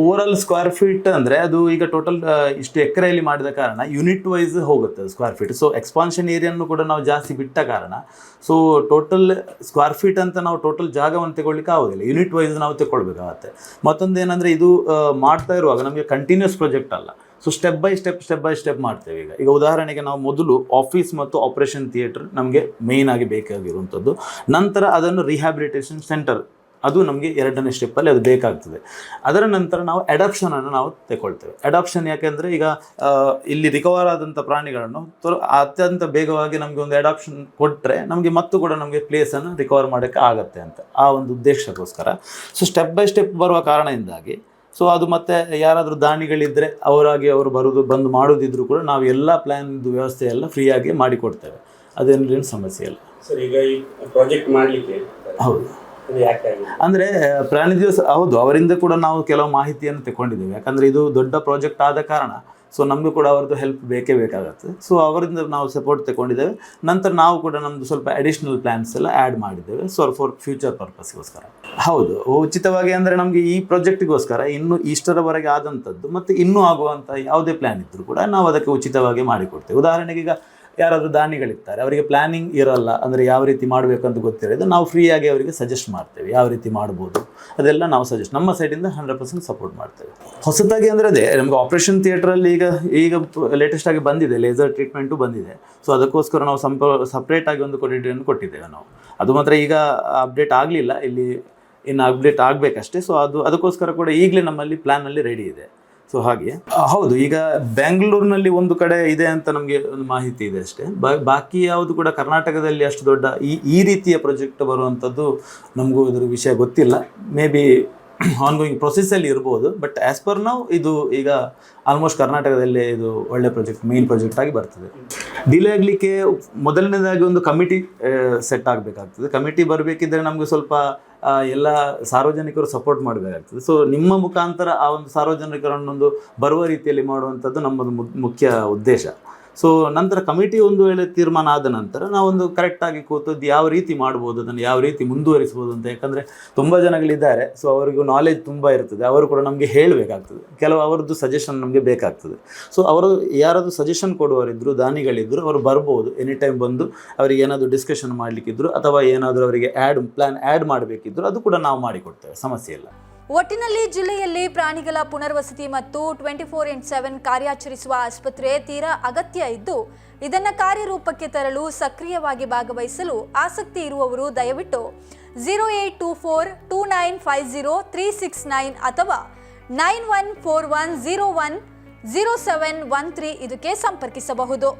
ಓವರಾಲ್ ಸ್ಕ್ವೇರ್ ಫೀಟ್ ಅಂದರೆ ಅದು ಈಗ ಟೋಟಲ್ ಇಷ್ಟು ಎಕರೆಯಲ್ಲಿ ಮಾಡಿದ ಕಾರಣ ಯೂನಿಟ್ ವೈಸ್ ಹೋಗುತ್ತೆ ಸ್ಕ್ವೇರ್ ಫೀಟ್ ಸೊ ಎಕ್ಸ್ಪಾನ್ಷನ್ ಏರಿಯನ್ನು ಕೂಡ ನಾವು ಜಾಸ್ತಿ ಬಿಟ್ಟ ಕಾರಣ ಸೊ ಟೋಟಲ್ ಸ್ಕ್ವೇರ್ ಫೀಟ್ ಅಂತ ನಾವು ಟೋಟಲ್ ಜಾಗವನ್ನು ತಗೊಳ್ಳಿಕ್ಕೆ ಆಗೋದಿಲ್ಲ. ಯೂನಿಟ್ ವೈಸ್ ನಾವು ತಗೊಳ್ಬೇಕಾಗತ್ತೆ. ಮತ್ತೊಂದು ಏನಂದರೆ ಇದು ಮಾಡ್ತಾ ಇರುವಾಗ ನಮಗೆ ಕಂಟಿನ್ಯೂಸ್ ಪ್ರಾಜೆಕ್ಟ್ ಅಲ್ಲ. So step by step step by step ಮಾಡ್ತೇವೆ ಈಗ. ಈಗ ಉದಾಹರಣೆಗೆ ನಾವು ಮೊದಲು ಆಫೀಸ್ ಮತ್ತು ಆಪರೇಷನ್ ಥಿಯೇಟರ್ ನಮಗೆ ಮೇಯ್ನ್ ಆಗಿ ಬೇಕಾಗಿರುವಂಥದ್ದು. ನಂತರ ಅದನ್ನು ರಿಹ್ಯಾಬಿಲಿಟೇಷನ್ ಸೆಂಟರ್ ಅದು ನಮಗೆ ಎರಡನೇ ಸ್ಟೆಪ್ಪಲ್ಲಿ ಅದು ಬೇಕಾಗ್ತದೆ. ಅದರ ನಂತರ ನಾವು ಅಡಾಪ್ಷನನ್ನು ನಾವು ತಗೊಳ್ತೇವೆ ಅಡಾಪ್ಷನ್ ಯಾಕೆಂದರೆ ಈಗ ಇಲ್ಲಿ ರಿಕವರ್ ಆದಂಥ ಪ್ರಾಣಿಗಳನ್ನು ಅತ್ಯಂತ ಬೇಗವಾಗಿ ನಮಗೆ ಒಂದು ಅಡಾಪ್ಷನ್ ಕೊಟ್ಟರೆ ನಮಗೆ ಮತ್ತು ಕೂಡ ನಮಗೆ ಪ್ಲೇಸನ್ನು ರಿಕವರ್ ಮಾಡೋಕ್ಕೆ ಆಗತ್ತೆ ಅಂತ ಆ ಒಂದು ಉದ್ದೇಶಕ್ಕೋಸ್ಕರ. ಸೊ ಸ್ಟೆಪ್ ಬೈ ಸ್ಟೆಪ್ ಬರುವ ಕಾರಣದಿಂದಾಗಿ ಸೊ ಅದು ಮತ್ತೆ ಯಾರಾದರೂ ದಾನಿಗಳಿದ್ದರೆ ಅವರಾಗಿ ಅವರು ಬರೋದು ಬಂದು ಮಾಡೋದಿದ್ರು ಕೂಡ ನಾವು ಎಲ್ಲ ಪ್ಲ್ಯಾನ್ದು ವ್ಯವಸ್ಥೆ ಎಲ್ಲ ಫ್ರೀಯಾಗಿ ಮಾಡಿಕೊಡ್ತೇವೆ. ಅದೇನೇನು ಸಮಸ್ಯೆ ಇಲ್ಲ. ಸರ್ ಈಗ ಈ ಪ್ರಾಜೆಕ್ಟ್ ಮಾಡಲಿಕ್ಕೆ ಹೌದು. ಅಂದರೆ ಪ್ರಾಣಿ ದಿವಸ ಹೌದು ಅವರಿಂದ ಕೂಡ ನಾವು ಕೆಲವು ಮಾಹಿತಿಯನ್ನು ತಗೊಂಡಿದ್ದೇವೆ ಯಾಕಂದರೆ ಇದು ದೊಡ್ಡ ಪ್ರಾಜೆಕ್ಟ್ ಆದ ಕಾರಣ. ಸೊ ನಮಗೂ ಕೂಡ ಅವ್ರದ್ದು ಹೆಲ್ಪ್ ಬೇಕೇ ಬೇಕಾಗುತ್ತೆ. ಸೊ ಅವರಿಂದ ನಾವು ಸಪೋರ್ಟ್ ತಗೊಂಡಿದ್ದೇವೆ. ನಂತರ ನಾವು ಕೂಡ ನಮ್ಮದು ಸ್ವಲ್ಪ ಅಡಿಷ್ನಲ್ ಪ್ಲ್ಯಾನ್ಸ್ ಎಲ್ಲ ಆ್ಯಡ್ ಮಾಡಿದ್ದೇವೆ. ಸೊ ಫಾರ್ ಫ್ಯೂಚರ್ ಪರ್ಪಸ್ಗೋಸ್ಕರ ಹೌದು. ಉಚಿತವಾಗಿ ಅಂದರೆ ನಮಗೆ ಈ ಪ್ರಾಜೆಕ್ಟಿಗೋಸ್ಕರ ಇನ್ನು ಇಷ್ಟರವರೆಗೆ ಆದಂಥದ್ದು ಮತ್ತು ಇನ್ನೂ ಆಗುವಂಥ ಯಾವುದೇ ಪ್ಲ್ಯಾನ್ ಇದ್ದರೂ ಕೂಡ ನಾವು ಅದಕ್ಕೆ ಉಚಿತವಾಗಿ ಮಾಡಿಕೊಡ್ತೇವೆ. ಉದಾಹರಣೆಗೆ ಈಗ ಯಾರಾದರೂ ದಾನಿಗಳಿರ್ತಾರೆ, ಅವರಿಗೆ ಪ್ಲಾನಿಂಗ್ ಇರಲ್ಲ, ಅಂದರೆ ಯಾವ ರೀತಿ ಮಾಡಬೇಕು ಅಂತ ಗೊತ್ತಿರೋದು ನಾವು ಫ್ರೀಯಾಗಿ ಅವರಿಗೆ ಸಜೆಸ್ಟ್ ಮಾಡ್ತೇವೆ, ಯಾವ ರೀತಿ ಮಾಡ್ಬೋದು, ಅದೆಲ್ಲ ನಾವು ಸಜೆಸ್ಟ್ ನಮ್ಮ ಸೈಡಿಂದ ಹಂಡ್ರೆಡ್ ಪರ್ಸೆಂಟ್ ಸಪೋರ್ಟ್ ಮಾಡ್ತೇವೆ. ಹೊಸದಾಗಿ ಅಂದರೆ ಅದೇ, ನಮಗೆ ಆಪ್ರೇಷನ್ ಥಿಯೇಟ್ರಲ್ಲಿ ಈಗ ಈಗ ಲೇಟೆಸ್ಟ್ ಆಗಿ ಬಂದಿದೆ ಲೇಸರ್ ಟ್ರೀಟ್ಮೆಂಟು ಬಂದಿದೆ. ಸೊ ಅದಕ್ಕೋಸ್ಕರ ನಾವು ಸಂಪ ಸಪ್ರೇಟಾಗಿ ಒಂದು ಕೊಡಿಟಿಯನ್ನು ಕೊಟ್ಟಿದ್ದೇವೆ ನಾವು. ಅದು ಮಾತ್ರ ಈಗ ಅಪ್ಡೇಟ್ ಆಗಲಿಲ್ಲ, ಇಲ್ಲಿ ಇನ್ನು ಅಪ್ಡೇಟ್ ಆಗಬೇಕಷ್ಟೇ ಸೊ ಅದು, ಅದಕ್ಕೋಸ್ಕರ ಕೂಡ ಈಗಲೇ ನಮ್ಮಲ್ಲಿ ಪ್ಲ್ಯಾನಲ್ಲಿ ರೆಡಿ ಇದೆ. ಸೊ ಹಾಗೆ. ಹೌದು, ಈಗ ಬೆಂಗಳೂರಿನಲ್ಲಿ ಒಂದು ಕಡೆ ಇದೆ ಅಂತ ನಮಗೆ ಒಂದು ಮಾಹಿತಿ ಇದೆ ಅಷ್ಟೇ. ಬಾಕಿ ಯಾವುದು ಕೂಡ ಕರ್ನಾಟಕದಲ್ಲಿ ಅಷ್ಟು ದೊಡ್ಡ ಈ ಈ ರೀತಿಯ ಪ್ರಾಜೆಕ್ಟ್ ಬರುವಂಥದ್ದು ನಮಗೂ ಇದ್ರ ವಿಷಯ ಗೊತ್ತಿಲ್ಲ. ಮೇ ಬಿ ಆನ್ಗೋಯಿಂಗ್ ಪ್ರೊಸೆಸ್ಸಲ್ಲಿ ಇರ್ಬೋದು ಬಟ್ ಆ್ಯಸ್ ಪರ್ ನಾವು ಇದು ಈಗ ಆಲ್ಮೋಸ್ಟ್ ಕರ್ನಾಟಕದಲ್ಲೇ ಇದು ಒಳ್ಳೆ ಪ್ರಾಜೆಕ್ಟ್ ಮೇನ್ ಪ್ರಾಜೆಕ್ಟ್ ಆಗಿ ಬರ್ತದೆ. ಡಿಲೇ ಆಗಲಿಕ್ಕೆ ಮೊದಲನೇದಾಗಿ ಒಂದು ಕಮಿಟಿ ಸೆಟ್ ಆಗಬೇಕಾಗ್ತದೆ. ಕಮಿಟಿ ಬರಬೇಕಿದ್ರೆ ನಮಗೆ ಸ್ವಲ್ಪ ಎಲ್ಲ ಸಾರ್ವಜನಿಕರು ಸಪೋರ್ಟ್ ಮಾಡಬೇಕಾಗ್ತದೆ. ಸೊ ನಿಮ್ಮ ಮುಖಾಂತರ ಆ ಒಂದು ಸಾರ್ವಜನಿಕರನ್ನೊಂದು ಬರುವ ರೀತಿಯಲ್ಲಿ ಮಾಡುವಂಥದ್ದು ನಮ್ಮದು ಮುಖ್ಯ ಉದ್ದೇಶ. ಸೊ ನಂತರ ಕಮಿಟಿ ಒಂದು ವೇಳೆ ತೀರ್ಮಾನ ಆದ ನಂತರ ನಾವೊಂದು ಕರೆಕ್ಟಾಗಿ ಕೂತು ಯಾವ ರೀತಿ ಮಾಡ್ಬೋದು, ಅದನ್ನು ಯಾವ ರೀತಿ ಮುಂದುವರಿಸ್ಬೋದು ಅಂತ ಯಾಕಂದರೆ ತುಂಬ ಜನಗಳಿದ್ದಾರೆ. ಸೊ ಅವರಿಗೂ ನಾಲೆಜ್ ತುಂಬ ಇರ್ತದೆ. ಅವರು ಕೂಡ ನಮಗೆ ಹೇಳಬೇಕಾಗ್ತದೆ. ಕೆಲವು ಅವರದ್ದು ಸಜೆಷನ್ ನಮಗೆ ಬೇಕಾಗ್ತದೆ. ಸೊ ಅವರು ಯಾರಾದರೂ ಸಜೆಷನ್ ಕೊಡುವವರಿದ್ದರು ದಾನಿಗಳಿದ್ದರು ಅವರು ಬರ್ಬೋದು. ಎನಿ ಟೈಮ್ ಬಂದು ಅವರಿಗೆ ಏನಾದರೂ ಡಿಸ್ಕಷನ್ ಮಾಡಲಿಕ್ಕಿದ್ರು ಅಥವಾ ಏನಾದರೂ ಅವರಿಗೆ ಆ್ಯಡ್ ಪ್ಲ್ಯಾನ್ ಆ್ಯಡ್ ಮಾಡಬೇಕಿದ್ರು, ಅದು ಕೂಡ ನಾವು ಮಾಡಿಕೊಡ್ತೇವೆ. ಸಮಸ್ಯೆ ಇಲ್ಲ. ಒಟ್ಟಿನಲ್ಲಿ ಜಿಲ್ಲೆಯಲ್ಲಿ ಪ್ರಾಣಿಗಳ ಪುನರ್ವಸತಿ ಮತ್ತು ಟ್ವೆಂಟಿ ಫೋರ್ ಇಂಟ್ ಸೆವೆನ್ ಕಾರ್ಯಾಚರಿಸುವ ಆಸ್ಪತ್ರೆ ತೀರಾ ಅಗತ್ಯ ಇದ್ದು, ಇದನ್ನು ಕಾರ್ಯರೂಪಕ್ಕೆ ತರಲು ಸಕ್ರಿಯವಾಗಿ ಭಾಗವಹಿಸಲು ಆಸಕ್ತಿ ಇರುವವರು ದಯವಿಟ್ಟು zero eight two four two nine five zero three six nine ಅಥವಾ nine one four one zero one zero seven one three ಇದಕ್ಕೆ ಸಂಪರ್ಕಿಸಬಹುದು.